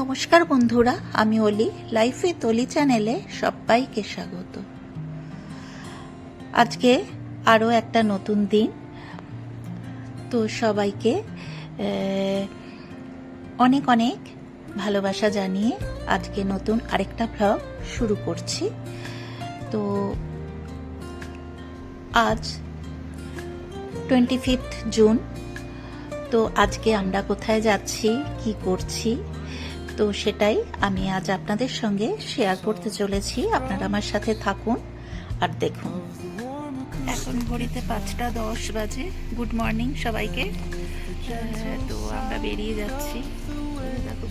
নমস্কার বন্ধুরা, আমি অলি লাইফে তলি চ্যানেলে সবাইকে স্বাগত। আজকে আরও একটা নতুন দিন। তো সবাইকে অনেক অনেক ভালোবাসা জানিয়ে আজকে নতুন আরেকটা ভ্লগ শুরু করছি। তো আজ টোয়েন্টি ফিফথ জুন তো আজকে আমরা কোথায় যাচ্ছি, কি করছি তো সেটাই আমি আজ আপনাদের সঙ্গে শেয়ার করতে চলেছি। আপনারা আমার সাথে থাকুন আর দেখুন। এখন ঘড়িতে পাঁচটা দশ বাজে। গুড মর্নিং সবাইকে। তো আমরা বেরিয়ে যাচ্ছি।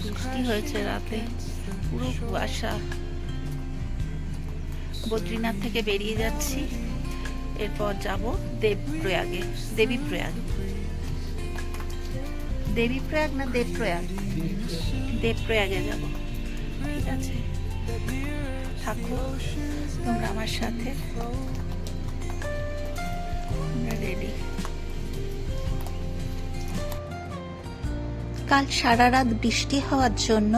বৃষ্টি হয়েছে রাতে। পুরো কুয়াশা। বদ্রীনাথ থেকে বেরিয়ে যাচ্ছি। এরপর যাব দেবপ্রয়াগে। দেবীপ্রয়াগ দেবীপ্রয়াগ না দেবপ্রয়াগ দেবপ্রয়াগে যাব। ঠিক আছে। থাকো। তোমরা আমার সাথে। রেডি কাল সারা রাত বৃষ্টি হওয়ার জন্য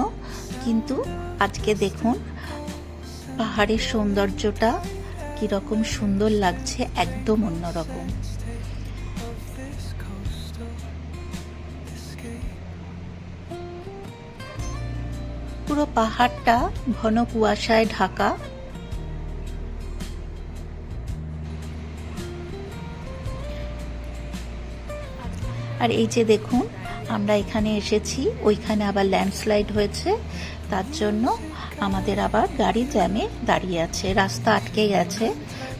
কিন্তু আজকে দেখুন পাহাড়ের সৌন্দর্যটা কীরকম সুন্দর লাগছে একদম অন্যরকম। পুরো পাহাড়টা ঘন কুয়াশায় ঢাকা। আর এই যে দেখুন, আমরা এখানে এসেছি, ওইখানে আবার ল্যান্ডস্লাইড হয়েছে। তার জন্য আমাদের আবার গাড়ি জ্যামে দাঁড়িয়ে আছে, রাস্তা আটকে গেছে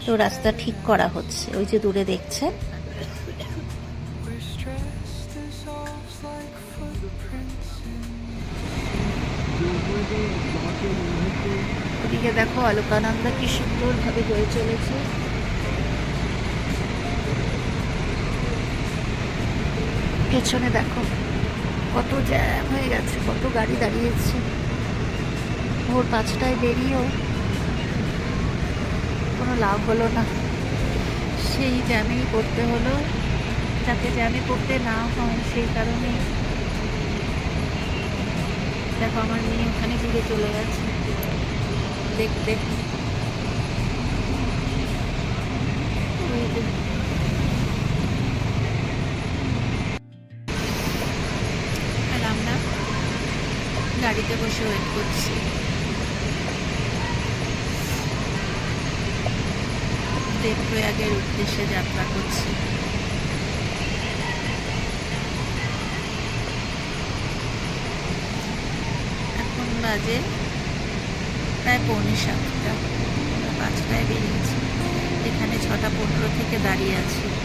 তো রাস্তা ঠিক করা হচ্ছে। ওই যে দূরে দেখছেন ওদিকে দেখো অলোকানন্দা কি সুন্দরভাবে বয়ে চলেছে। পেছনে দেখো কত জ্যাম হয়ে গেছে, কত গাড়ি দাঁড়িয়েছে। ভোর পাঁচটায় বেরিয়েও কোনো লাভ হলো না। সেই জ্যামেই পড়তে হলো। যাতে জ্যামে পড়তে না হয়, সেই কারণে দেখো, আমার মেয়ে ওখানে ঘুরে চলে গেছে। দেখতে। আর আমরা গাড়িতে বসে ওয়েট করছি। দেবপ্রয়াগের উদ্দেশ্যে যাত্রা করছি। বাজে। প্রায় পৌনে সাতটা। পাঁচটায় বেরিয়েছি। এখানে ছটা পনেরো থেকে দাঁড়িয়ে আছি।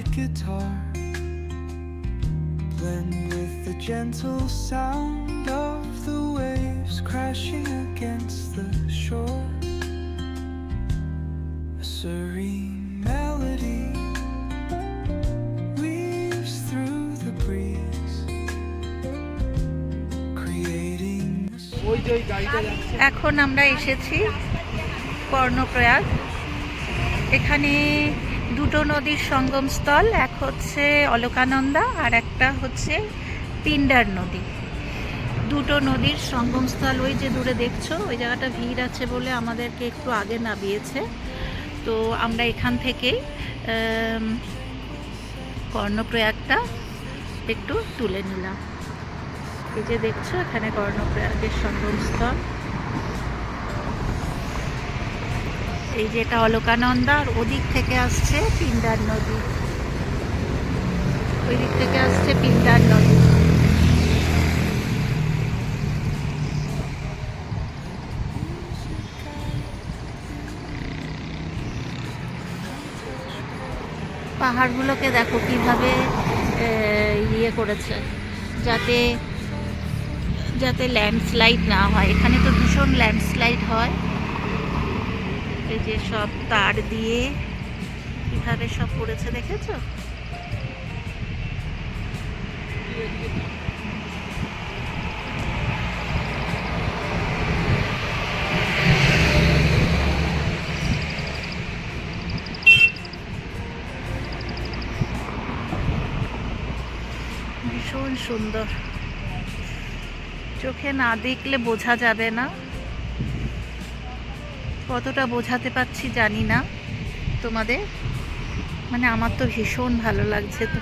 Acoustic guitar blend with the gentle sound of the waves crashing against the shore. A serene melody weaves through the breeze, creating. এখন আমরা এসেছি কর্ণপ্রয়াগ এখানে দুটো নদীর সঙ্গমস্থল, এক হচ্ছে অলকানন্দা আর একটা হচ্ছে পিন্ডার নদী। দুটো নদীর সঙ্গমস্থল, ওই যে দূরে দেখছ, ওই জায়গাটা ভিড় আছে বলে আমাদেরকে একটু আগে নামিয়েছে। তো আমরা এখান থেকেই কর্ণপ্রয়াগটা একটু তুলে নিলাম। এই যে দেখছ, এখানে কর্ণপ্রয়াগের সঙ্গমস্থল। এই যে এটা অলকানন্দা, আর ওদিক থেকে আসছে পিন্ডার নদী। ওই দিক থেকে আসছে পিন্ডার নদী। পাহাড়গুলোকে দেখো কীভাবে ইয়ে করেছে, যাতে যাতে ল্যান্ডস্লাইড না হয়। এখানে তো ভীষণ ল্যান্ডস্লাইড হয়। এই যে সব তার দিয়ে কীভাবে সব করেছে দেখেছ? ভীষণ সুন্দর। চোখে না দেখলে বোঝা যাবে না। কতটা বোঝাতে পারছি জানি না তোমাদের মানে আমার তো ভীষণ ভালো লাগছে তো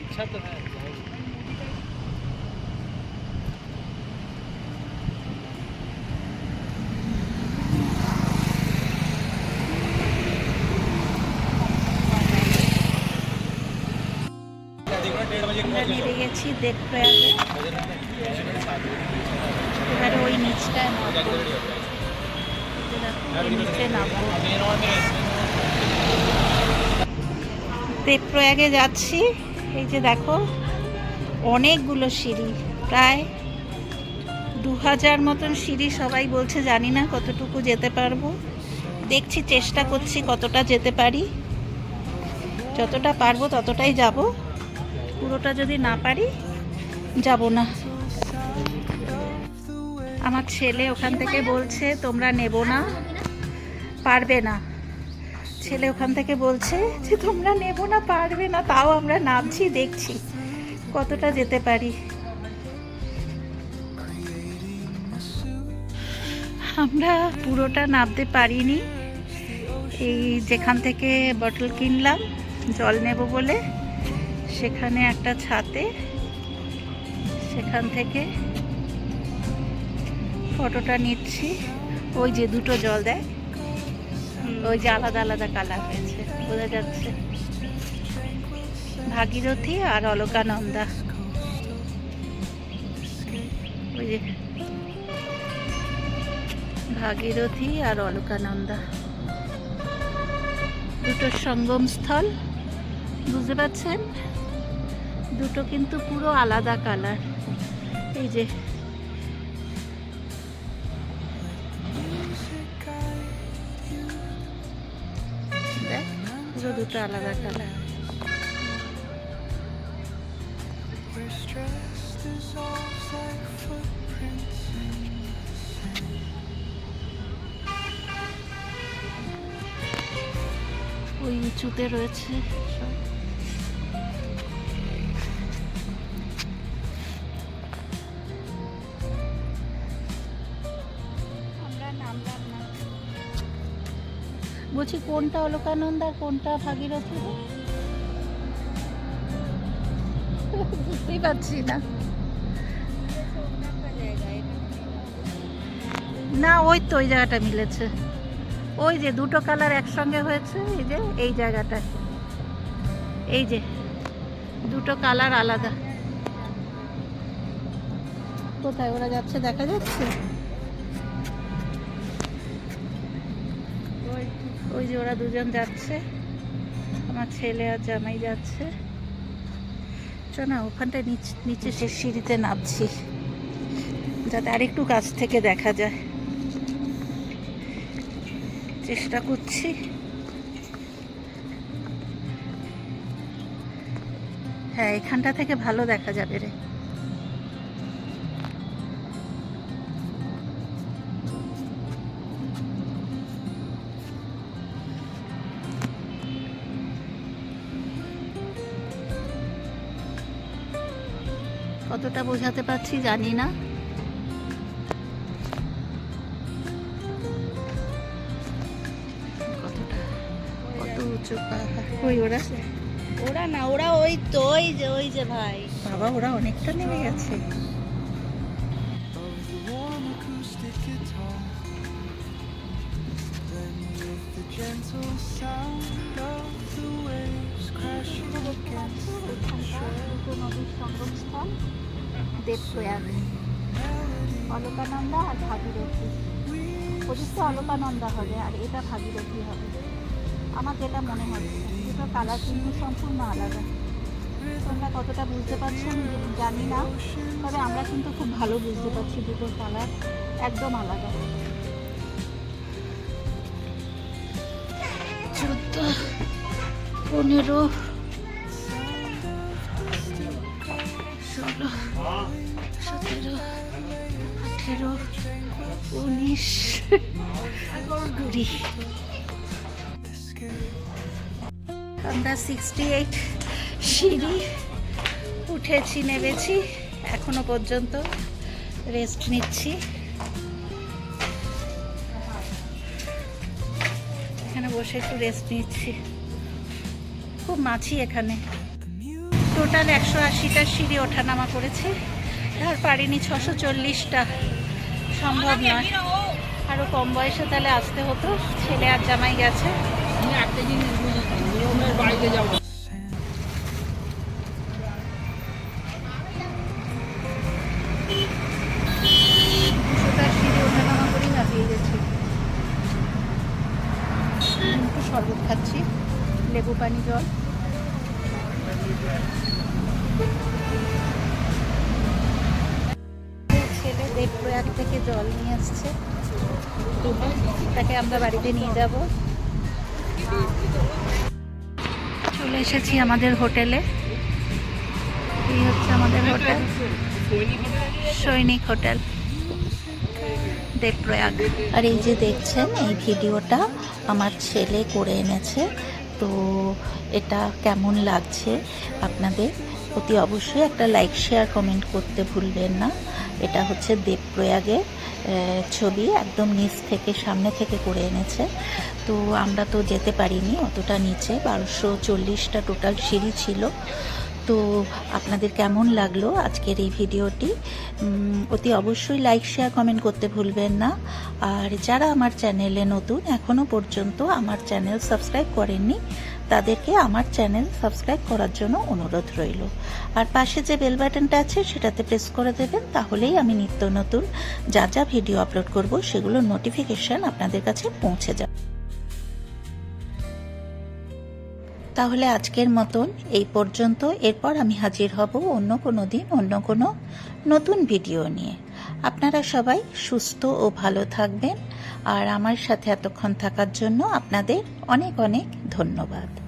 इच्छा तो है গেছি দেবপ্রয়াগে এবারে ওই নিচটায় নামবো। ওই নিচে দেবপ্রয়াগে যাচ্ছি। এই যে দেখো, অনেকগুলো সিঁড়ি। প্রায় দু হাজার মতন সিঁড়ি সবাই বলছে, জানি না কতটুকু যেতে পারব। দেখছি, চেষ্টা করছি কতটা যেতে পারি। যতটা পারব ততটাই যাব। পুরোটা যদি না পারি যাব না। আমার ছেলে ওখান থেকে বলছে, তোমরা নেব না। পারবে না। ছেলে ওখান থেকে বলছে যে, তোমরা নেব না, পারবে না। তাও আমরা নামছি, দেখছি কতটা যেতে পারি। আমরা পুরোটা নামতে পারিনি। এই যেখান থেকে বটল কিনলাম, জল নেব বলে, সেখানে একটা ছাতে সেখান থেকে ফটোটা নিচ্ছি। ওই যে দুটো জল দেয়। ওই যে আলাদা আলাদা কালার হয়েছে বোঝা যাচ্ছে। ভাগীরথী আর অলকানন্দা। ওই যে ভাগীরথী আর অলকানন্দা। দুটো সঙ্গম স্থল বুঝতে পারছেন? দুটো কিন্তু পুরো আলাদা কালার। এই যে দুটো আলাদা কালার ওই উঁচুতে রয়েছে সব। বলছি, কোনটা অলকানন্দ কোনটা ভাগীরথী? বুঝতেই পারছি না। না, ওই তো, ওই জায়গাটা মিলেছে। ওই যে দুটো কালার একসঙ্গে হয়েছে, এই যে, এই জায়গাটায়। এই যে, দুটো কালার আলাদা। কোথায় ওরা যাচ্ছে, দেখা যাচ্ছে? ওই যে ওরা দুজন যাচ্ছে। আমার ছেলে আর জামাই যাচ্ছে। চ না ওখানটায় নিচ নিচে সে সিঁড়িতে নামছি। যাতে আরেকটু কাছ থেকে দেখা যায়। চেষ্টা করছি। হ্যাঁ এখানটা থেকে ভালো দেখা যাবে রে। কতটা বোঝাতে পারছি জানি না। কতটা? কত উঁচু পাহাড় ওই ওরা? ওরা না ওরা ওই তো ওই যে ওই যে ভাই। বাবা ওরা অনেকটা নেমে গেছে। অলকানন্দা আর ভাগীরথী। ওদিকটা অলকানন্দা হবে আর এটা ভাগীরথী হবে। আমার যেটা মনে হচ্ছে দুটো কালার কিন্তু সম্পূর্ণ আলাদা। তোমরা কতটা বুঝতে পারছ জানি না, তবে আমরা কিন্তু খুব ভালো বুঝতে পারছি দুটো কালার একদম আলাদা। পনেরো, ষোলো, সতেরো উনিশ কুড়ি। আমরা সিক্সটি এইট সিঁড়ি উঠেছি, নেমেছি, এখনও পর্যন্ত রেস্ট নিচ্ছি। এখানে বসে একটু রেস্ট নিচ্ছি। খুব মাছি এখানে। টোটাল একশো আশিটা সিঁড়ি ওঠানামা করেছি। আর পারিনি ছশো চল্লিশটা। সম্ভব নয়। আরও কম বয়সে তাহলে আসতে হতো ছেলে আর জামাই গেছে। দুশোটা তাকে আমরা বাড়িতে নিয়ে যাব। চলে এসেছি আমাদের হোটেলে। এই হচ্ছে আমাদের হোটেল। সৈনিক হোটেল। দেবপ্রয়াগ। আর এই যে দেখছেন, এই ভিডিওটা আমার ছেলে করে এনেছে। তো এটা কেমন লাগছে আপনাদের? অতি অবশ্যই একটা লাইক শেয়ার কমেন্ট করতে ভুলবেন না। এটা হচ্ছে দেবপ্রয়াগের ছবি, একদম নিচ থেকে সামনে থেকে করে এনেছে। তো আমরা তো যেতে পারিনি, অতটা নিচে, বারোশো চল্লিশটা টোটাল সিঁড়ি ছিল। তো আপনাদের কেমন লাগল আজকের এই ভিডিওটি? অতি অবশ্যই লাইক শেয়ার কমেন্ট করতে ভুলবেন না। আর যারা আমার চ্যানেলে নতুন, এখনও পর্যন্ত আমার চ্যানেল সাবস্ক্রাইব করেননি তাদেরকে আমার চ্যানেল সাবস্ক্রাইব করার জন্য অনুরোধ রইল। আর পাশে যে বেল বাটনটা আছে, সেটাতে প্রেস করে দেবেন, তাহলেই আমি নিত্য নতুন যা যা ভিডিও আপলোড করব সেগুলোর নোটিফিকেশন আপনাদের কাছে পৌঁছে যাবে। তাহলে আজকের মতন এই পর্যন্ত। এরপর আমি হাজির হব অন্য কোনো দিন, অন্য কোনো নতুন ভিডিও নিয়ে। আপনারা সবাই সুস্থ ও ভালো থাকবেন। আর আমার সাথে এতক্ষণ থাকার জন্য আপনাদের অনেক অনেক ধন্যবাদ।